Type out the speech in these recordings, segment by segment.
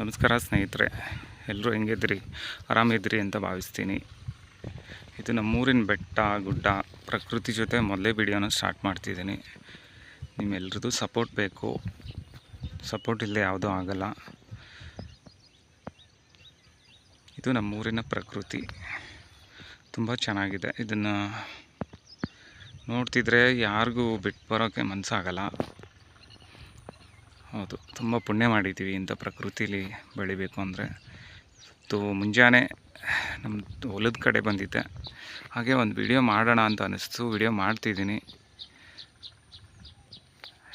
ನಮಸ್ಕಾರ ಸ್ನೇಹಿತರೆ ಎಲ್ಲರೂ ಹೆಂಗಿದ್ರಿ ಆರಾಮಿದ್ರಿ ಅಂತ ಭಾವಿಸ್ತೀನಿ. ಇದು ನಮ್ಮೂರಿನ ಬೆಟ್ಟ, ಗುಡ್ಡ, ಪ್ರಕೃತಿ ಜೊತೆ ಮೊದಲೇ ವಿಡಿಯೋನ ಸ್ಟಾರ್ಟ್ ಮಾಡ್ತಿದ್ದೀನಿ. ನಿಮ್ಮೆಲ್ರದ್ದು ಸಪೋರ್ಟ್ ಬೇಕು. ಸಪೋರ್ಟ್ ಇಲ್ಲದೆ ಯಾವುದೂ ಆಗಲ್ಲ. ಇದು ನಮ್ಮೂರಿನ ಪ್ರಕೃತಿ. ತುಂಬ ಚೆನ್ನಾಗಿದೆ. ಇದನ್ನು ನೋಡ್ತಿದ್ರೆ ಯಾರಿಗೂ ಬಿಟ್ಟು ಬರೋಕ್ಕೆ ಮನಸ್ಸಾಗಲ್ಲ ಹೌದು. ತುಂಬ ಪುಣ್ಯ ಮಾಡಿದ್ದೀವಿ ಇಂಥ ಪ್ರಕೃತಿಲಿ ಬೆಳಿಬೇಕು ಅಂದರೆ. ಇವತ್ತು ಮುಂಜಾನೆ ನಮ್ಮ ಹೊಲದ ಕಡೆ ಬಂದಿದ್ದೆ. ಹಾಗೆ ಒಂದು ವಿಡಿಯೋ ಮಾಡೋಣ ಅಂತ ಅನ್ನಿಸ್ತು ವಿಡಿಯೋ ಮಾಡ್ತಿದ್ದೀನಿ.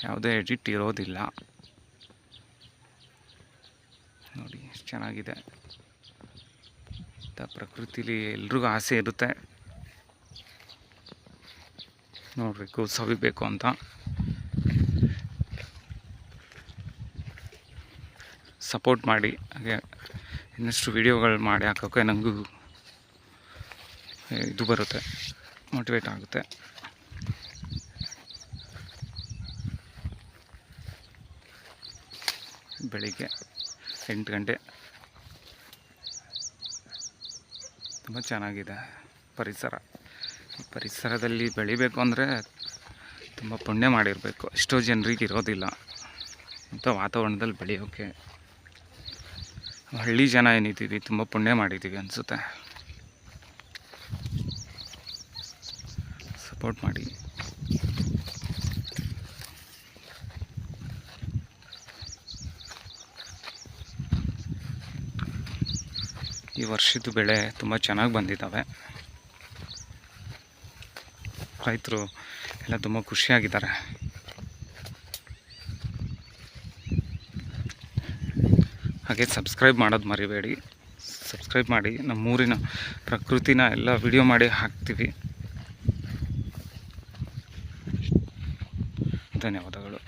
ಯಾವುದೇ ಎಡಿಟ್ ಇರೋದಿಲ್ಲ. ನೋಡಿ, ಎಷ್ಟು ಚೆನ್ನಾಗಿದೆ. ಇಂಥ ಪ್ರಕೃತಿಲಿ ಎಲ್ರಿಗೂ ಆಸೆ ಇರುತ್ತೆ. ನೋಡಬೇಕು ಸವಿಬೇಕು ಅಂತ. ಸಪೋರ್ಟ್ ಮಾಡಿ, ಹಾಗೆ ಇನ್ನಷ್ಟು ವೀಡಿಯೋಗಳು ಮಾಡಿ ಹಾಕೋಕ್ಕೆ ನನಗೂ ಇದು ಬರುತ್ತೆ ಮೋಟಿವೇಟ್ ಆಗುತ್ತೆ. ಬೆಳಿಗ್ಗೆ ಎಂಟು ಗಂಟೆ. ತುಂಬ ಚೆನ್ನಾಗಿದೆ ಪರಿಸರ. ಪರಿಸರದಲ್ಲಿ ಬೆಳಿಬೇಕು ಅಂದರೆ ತುಂಬ ಪುಣ್ಯ ಮಾಡಿರಬೇಕು. ಎಷ್ಟೋ ಜನರಿಗೆ ಇರೋದಿಲ್ಲ. ಅಂತ ವಾತಾವರಣದಲ್ಲಿ ಬೆಳೆಯೋಕ್ಕೆ ಹಳ್ಳಿ ಜನ ಏನಿದ್ದೀವಿ ತುಂಬ ಪುಣ್ಯ ಮಾಡಿದ್ದೀವಿ ಅನಿಸುತ್ತೆ. ಸಪೋರ್ಟ್ ಮಾಡಿ. ಈ ವರ್ಷದ ಬೆಳೆ ತುಂಬ ಚೆನ್ನಾಗಿ ಬಂದಿದ್ದಾವೆ. ರೈತರು ಎಲ್ಲ ತುಂಬ ಖುಷಿಯಾಗಿದ್ದಾರೆ. ಹಾಗೆ ಸಬ್ಸ್ಕ್ರೈಬ್ ಮಾಡೋದು ಮರಿಬೇಡಿ. ಸಬ್ಸ್ಕ್ರೈಬ್ ಮಾಡಿ ನಮ್ಮೂರಿನ ಪ್ರಕೃತಿನ ಎಲ್ಲ ವಿಡಿಯೋ ಮಾಡಿ ಹಾಕ್ತೀವಿ. ಧನ್ಯವಾದಗಳು.